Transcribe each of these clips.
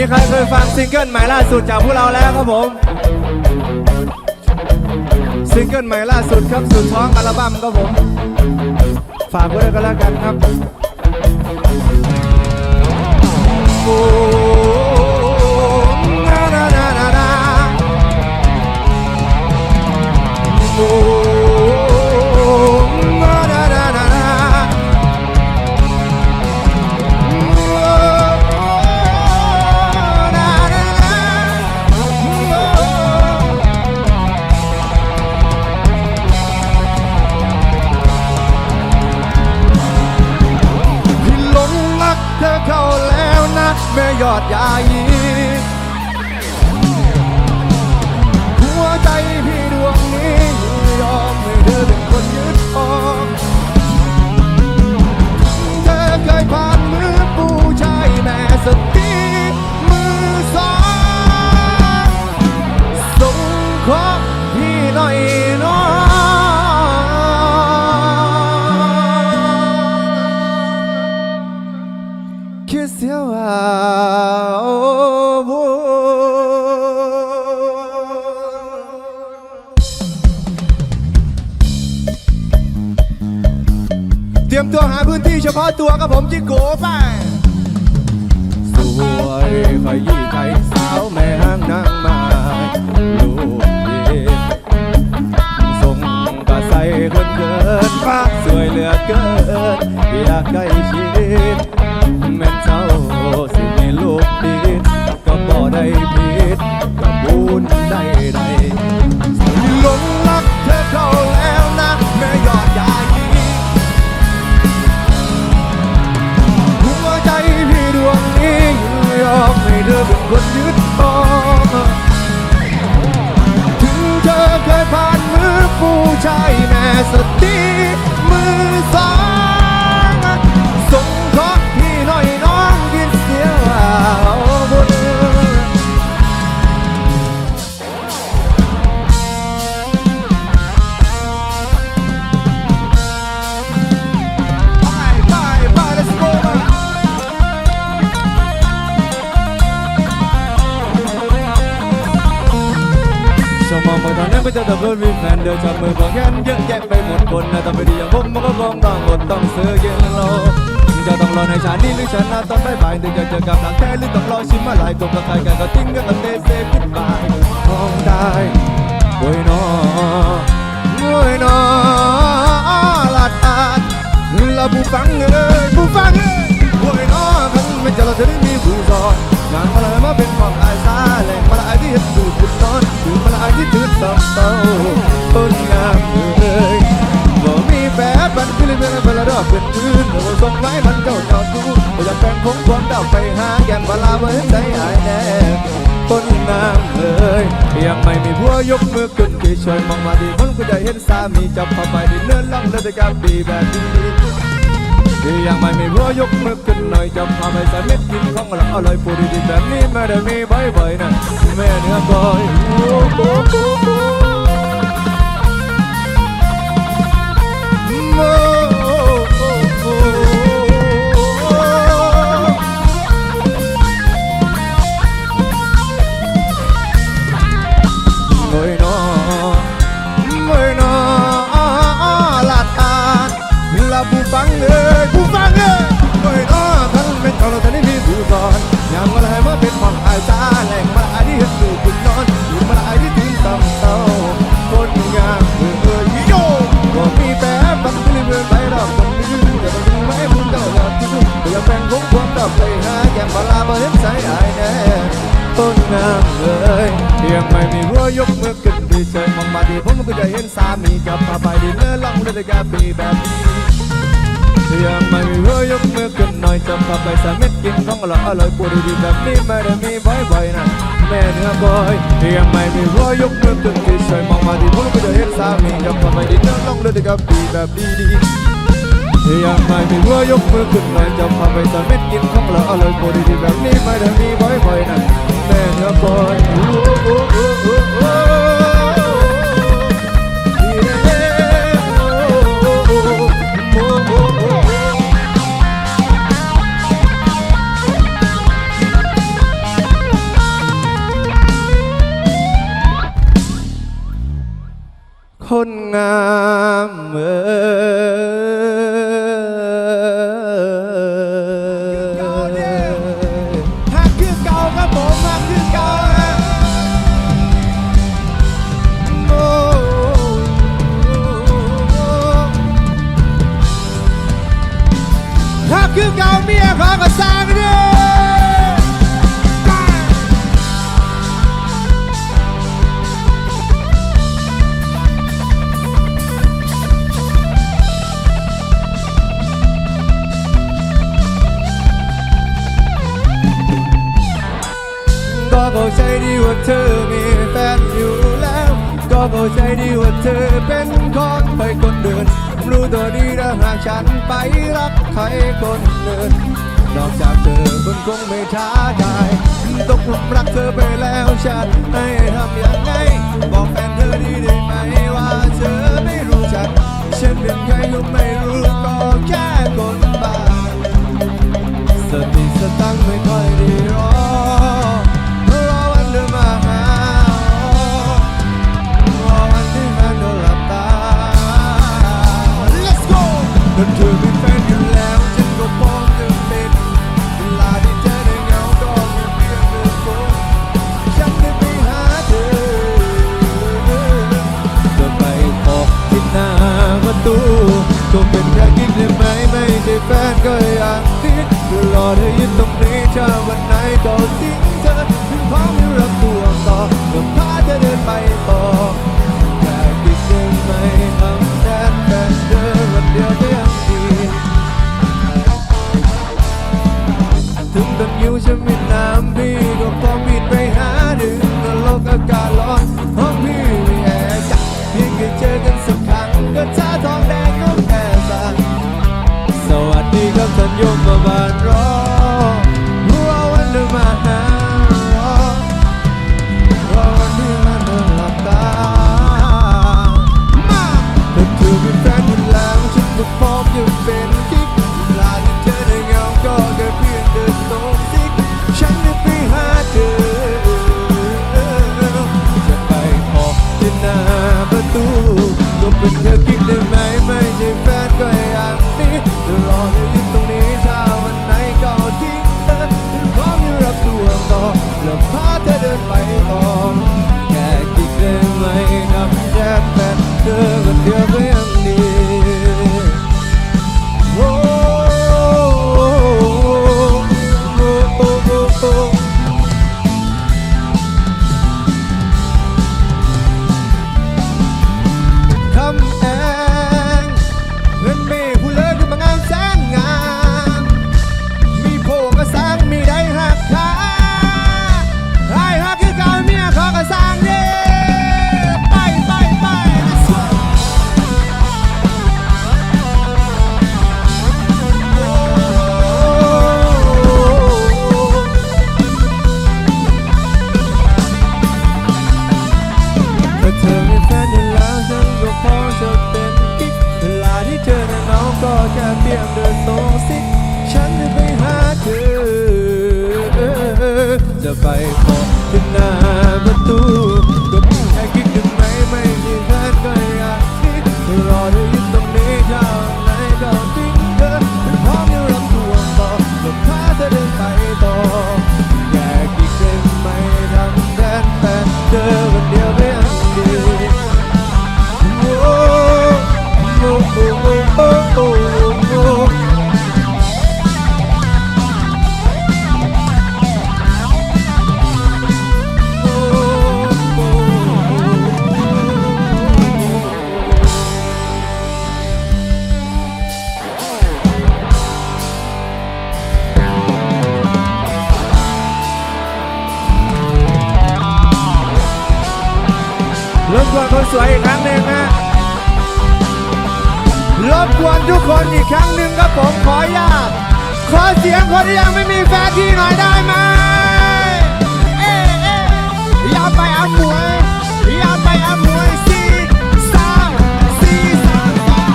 มีใครเคยฟังซิงเกิลใหม่ล่าสุดจากพวกเราแล้วครับผม ซิงเกิลใหม่ล่าสุดครับสุดท้องอัลบั้มครับผม ฝากไว้ด้วยกันแล้วกันครับโอ้นานานานาโอ้ รียมตัวหาพื้นที่เฉพาะตัวกับผมจิโกไปสวยขยี้ใจสาวแม่ห้างนางมาลูกเด็กส่งกระใสคนเกินฟ้าสวยเหลือเกินอยากใกล้ชิด ใช่แม่สติ ชานี้หรือชนะตอนบ่ายๆถึงจะเจอกับหลักแท้หรือต้องรอชิมมาหลายกลมกับใครกันก็ทิ้งกันกับเตเซ่กุดบายมองได้โวยนอโวยนอลาดอาดลาบูฟังเอ้ยบูฟังเอ้ยโวยนอคันไม่จะเราจะได้ บ่อยากแบ่งความดาไปหาแก้มบาลาบ่เห็นใจหายแน่ต้นน้ำเอ้ยยังไม่มีผัวยกมือขึ้นที่ช่วยมองมาดีคนก็จะเห็นสามีจับเข้าไปดินเนื้อล่องเดินไปกับดีแบบนี้ที่ยังไม่มีผัวยกมือขึ้นหน่อยจับพาไปใส่เม็ดกินของเราอร่อยปูดีๆแบบนี้ไม่ได้มีบ่อยๆนะแม่เนื้อก้อยโอ้โหโต้นน้ำเอ้ยยังไม่มีหัวยกมือขึ้นดีใจมองมาดีผมก็จะเห็นสามีกับพาไปดินเนื้อล่องเรือแกปีแบบนี้ยังไม่มีหัวยกมือขึ้นหน่อยจะพาไปสาเม็ดกินของอร่อยอร่อยปวดดีแบบนี้ไม่ได้มีบ่อยๆนะแม่เนื้อบอยยังไม่มีหัวยกมือขึ้นดีใจมองมาดีผมก็จะเห็นสามีกับพาไปดินเนื้อล่องเรือแกปีแบบดีๆยังไม่มีหัวยกมือขึ้นหน่อยจะพาไปตอนเม็ดกินของเราอร่อยโปรดีแบบนี้ไม่ได้มีบ่อยๆนะ แม่เนื้อคอย มียขอก็สางด้อก็เข้าใจดีว่าเธอมีแฟนอยู่แล้ว ก็เข้าใจดีว่าเธอเป็นคนไปคนเดิน รู้ตัวดีถ้าหากฉันไปรักใครคนเดินนอกจากเธอคนคงไม่ท้าทายตกหลุมรักเธอไปแล้วฉันให้ทำยังไง บอกแฟนเธอดีได้ไหมว่าเธอไม่รู้จักฉันเป็นใครก็ไม่รู้ก็แค่คนบ้าสติสตังไม่ค่อยดีรอ เจอกันสักครั้งก็ชาทองแดงก็แค่สั่งสวัสดีครับท่านโยมมาบานรอ จะไปพอที่หน้าประตูก็แค่คิดถึงไหมไม่มีแฟนก็อยากคิดรอ รบกวนคนสวยอีกครั้งหนึ่งนะรบกวนทุกคนอีกครั้งหนึ่งครับผมขออนุญาตขอเสียงคนที่ยังไม่มีแฟนที่หน่อยได้ไหมเอ๊ะเอ๊ะอย่าไปอามวยอย่าไปอามวยสี่สามสี่สามสอง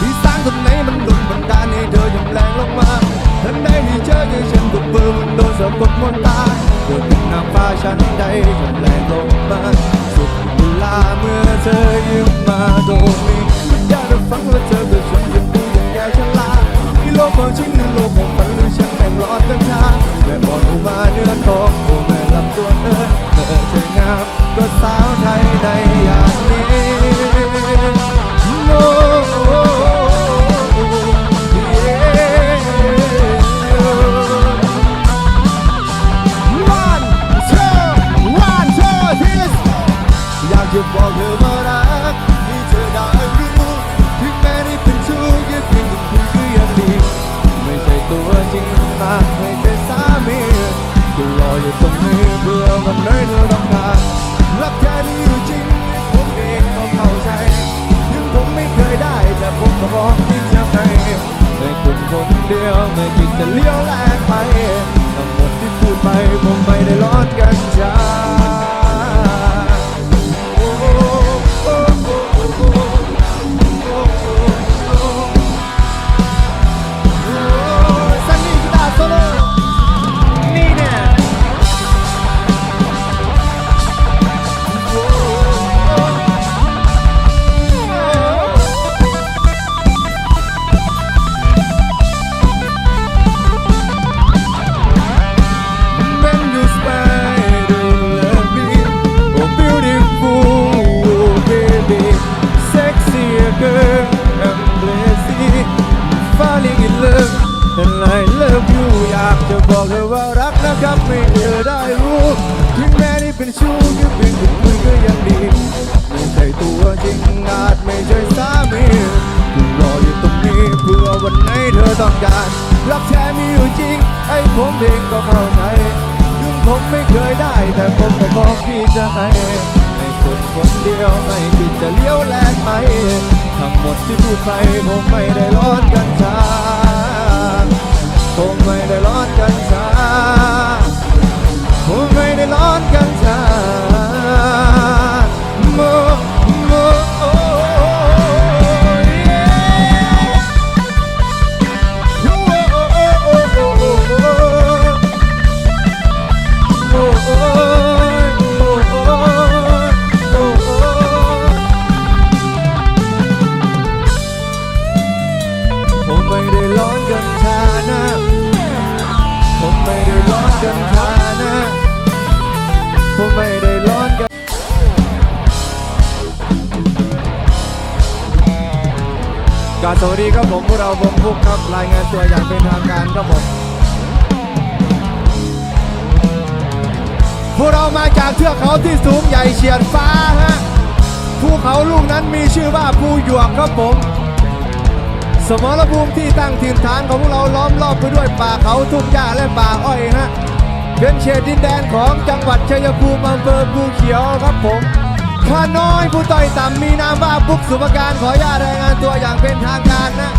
ที่สร้างตรงไหนมันหลุดบันดาลให้เธอยังแรงลงมาทันใดที่เจอคือฉันก็เบื่อมันโดนสะกดมนตาเธอเป็นนางฟ้าชั้นใดยังแรงลงมา สุดเวลาเมื่อเธอยิ้มมาตรงนี้มันอยากจะฟังว่าเธอเป็นฉันยังดูอย่างแกฉลาดที่โลกของจริงหรือโลกของฝันหรือฉันแต่งร้อนกันช้าแต่บอกออกมาเนื้อทองโอ้แม่ลำตัวเธอเธอจะงามก็สาวไทยในอย่างนี้ ให้คนคนเดียวไม่คิดจะเลี้ยวแลกไปทั้งหมดที่พูดไปผมไม่ได้ร้อนกันชาผมไม่ได้ร้อนกันชาผมไม่ได้ร้อนกัน กาสวัสดีครับผมพวกเราวงพุกครับรายงานตัวอย่างเป็นทางการครับผมพวกเรามาจากเทือกเขาที่สูงใหญ่เฉียดฟ้าฮะภูเขาลูกนั้นมีชื่อว่าภูหยวกครับผม สมรภูมิที่ตั้งถิ่นฐานของพวกเราล้อมรอบไปด้วยป่าเขาทุ่งหญ้าและป่าอ้อยฮะเป็นเขตดินแดนของจังหวัดชัยภูมิอำเภอภูเขียวครับผม ข้าน้อยผู้ต่อยต่ำมีนามว่าปุ๊กสุภการขออนุญาตรายงานตัวอย่างเป็นทางการนะ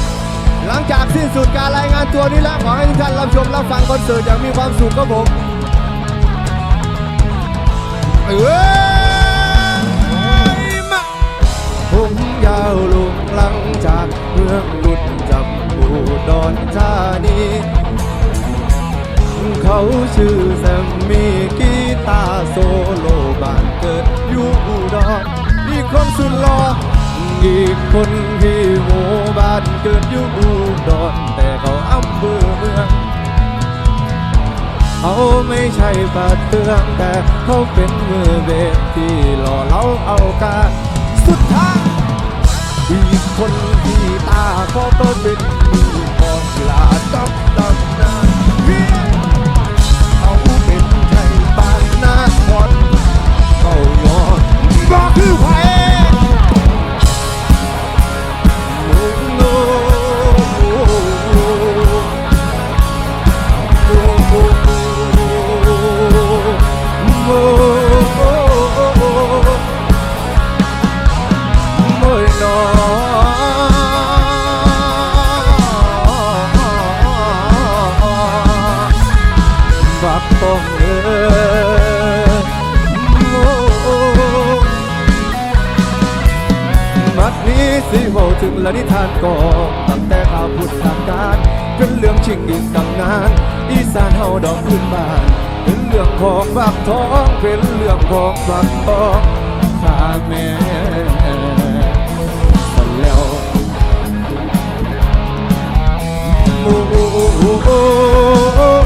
หลังจากสิ้นสุดการรายงานตัวนี้แล้วขอให้ทุกท่านรับชมรับฟังคอนเสิร์ตอย่างมีความสุขครับผมเอ้ยมาผมยาวลุงหลังจากเมืองกุดจำปูดอนธานีเขาชื่อแซมมี่ คนสุดหล่ออีกคนที่หมู่บ้านเกิดอยู่อุดรแต่เขาอำเภอเมืองเขาไม่ใช่บาเตืองแต่เขาเป็นมือเบสที่หล่อเราเอากาสุดท้ายอีกคนที่ตาเขาก็เป็นมือขอลาดับ สิเว้าถึงละนิทานก่อนตั้งแต่ข่าวพุทธการเป็นเรื่องชิงอีกตั้งนานอีสานเฮาดอกพื้นบ้านเป็นเรื่องของบักทองเป็นเรื่องของบักทองข้าแม่สันแล้วโอ้โอ้โอ้โอ้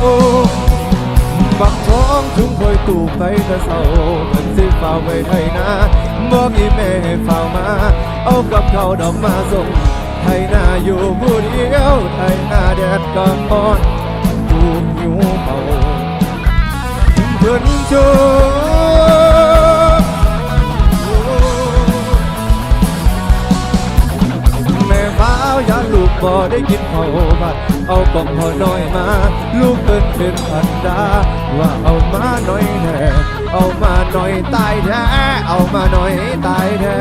โอ้บักท้องถึงคอยตู่ไปแต่เศร้าเหมือนสิเฝ้าไปไทยนาบอกอีแม่เฝ้ามา เอากับเขาดอกมาส่งไทยนาอยู่ผู้เดียวไทยนาแดดก่อ่อนถูกหิวเมาเพื่อนโชแม่ฟ้าอย่าลูกบ่ได้กินเผาบัดเอากล่องพอน้อยมา ลูกเอินเป็นพันดา ว่าเอามาหน่อยแน่เอามาหน่อยตายแท้เอามาหน่อยตายแท้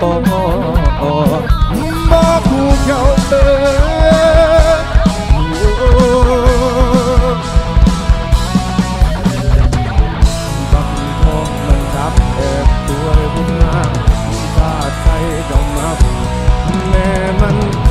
บ่บ่คู่เก่าเติมบกทองมันทับแอบด้วบุญงามตาใจดอกนัแม่มัน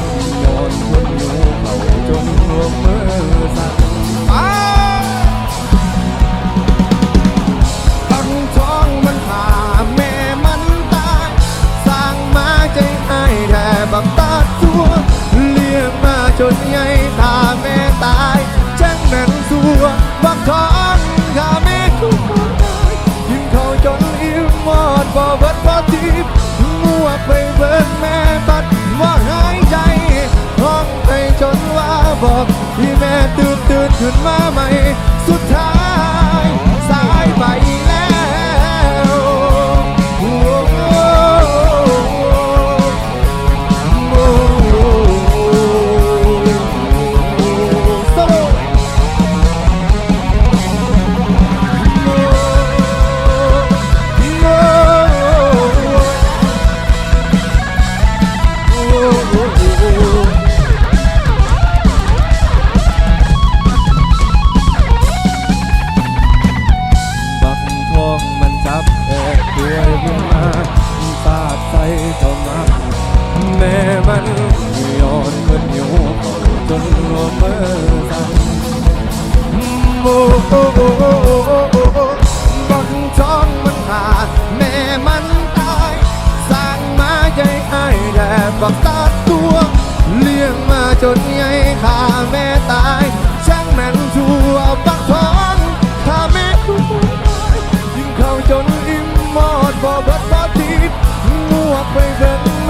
หวังไปเป็น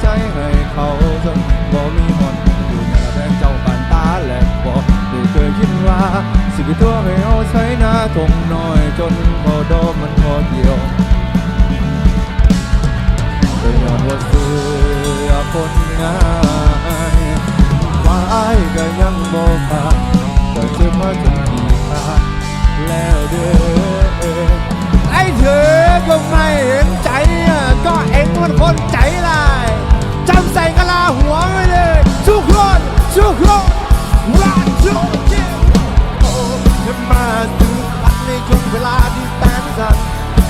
ใจให้เขาจนบ่มีหอนอยู่ในแรงเจ้าปานตาแหลกบ่ได้เคยคิดว่าสิบตัวไห้เอาใช้หน้าทงน้อยจนพอดมันพอเดียวแต่ย้อนว่าเสือคนง่ายว่าอ้ายก็ยังบ่ขาดก็จะมาจนกี่ขาดแล้วเด้อไอ้เธอก็ไม่เห็นใจก็เองมันคนใจลาย ใส่กะลาหัวไปเลยทุกคนทุกคนรันทุกทีโอ้จะมาถึงพันในช่วงเวลาที่แสนสั้น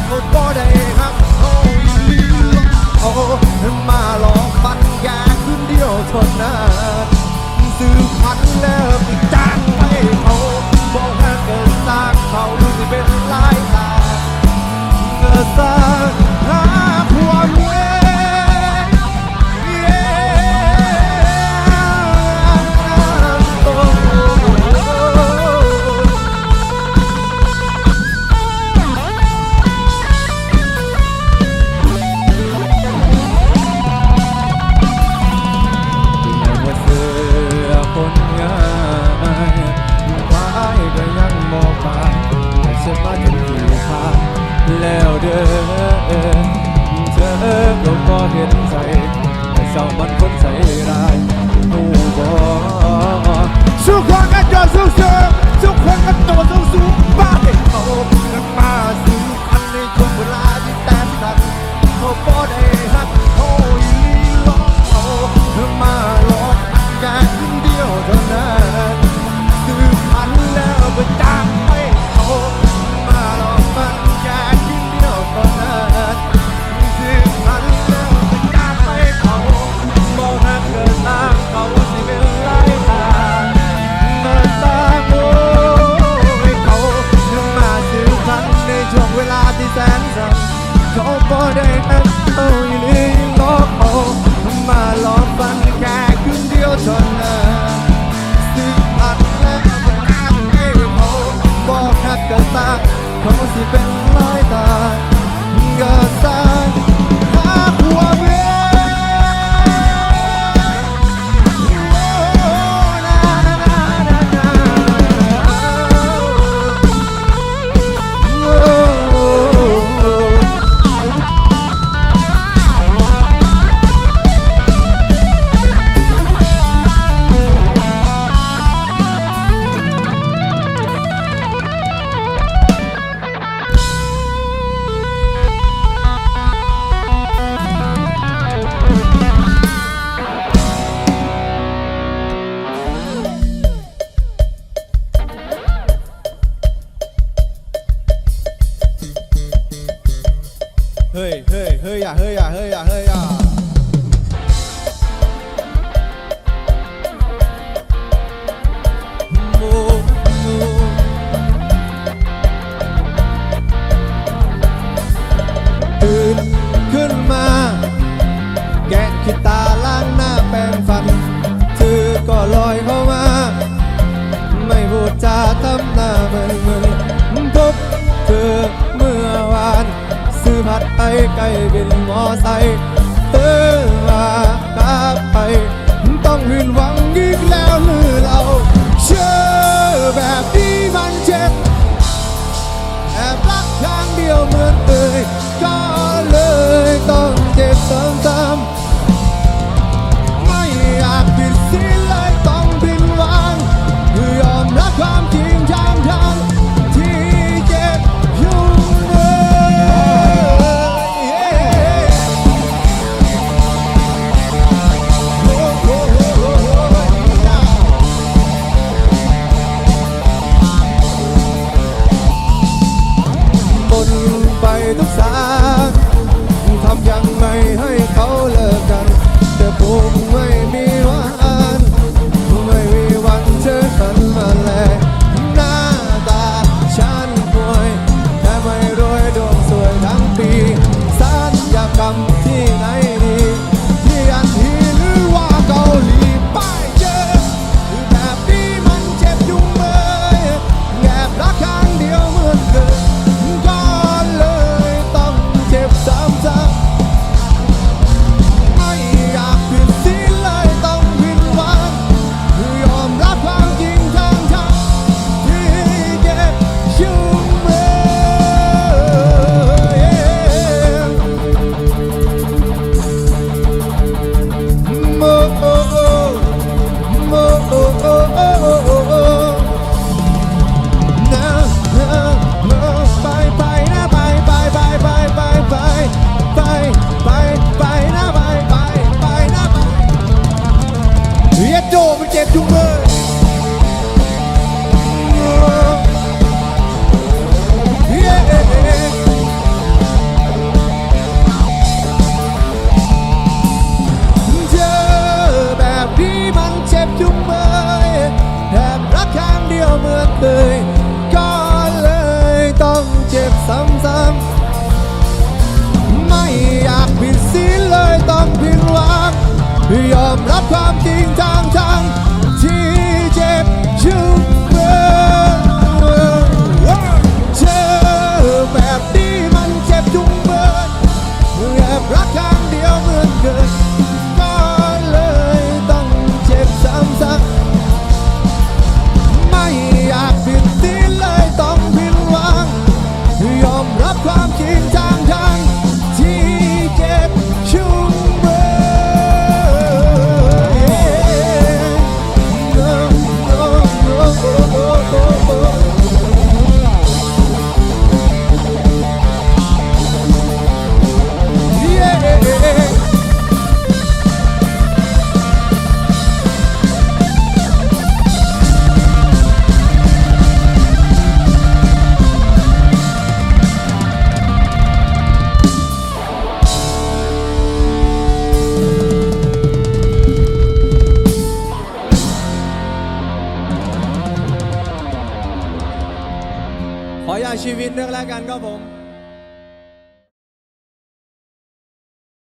โอ้โได้ครับโอ้ยลืมโอ้จมาลองปันยาขึ้นเดียวทนนานซื้อพันแล้วติจ้างไปเขาบอกให้เกิดสร้างเขาดูสิเป็นลายตาเกิดสร้าง ikaw ba't มาคงสิเป็น 嘿，嘿，嘿呀，嘿呀，嘿呀，嘿呀。 ใกล้เป็นมอไซค์เออว่ากลับไป ต้องหืนว่า มรับความจริงใจ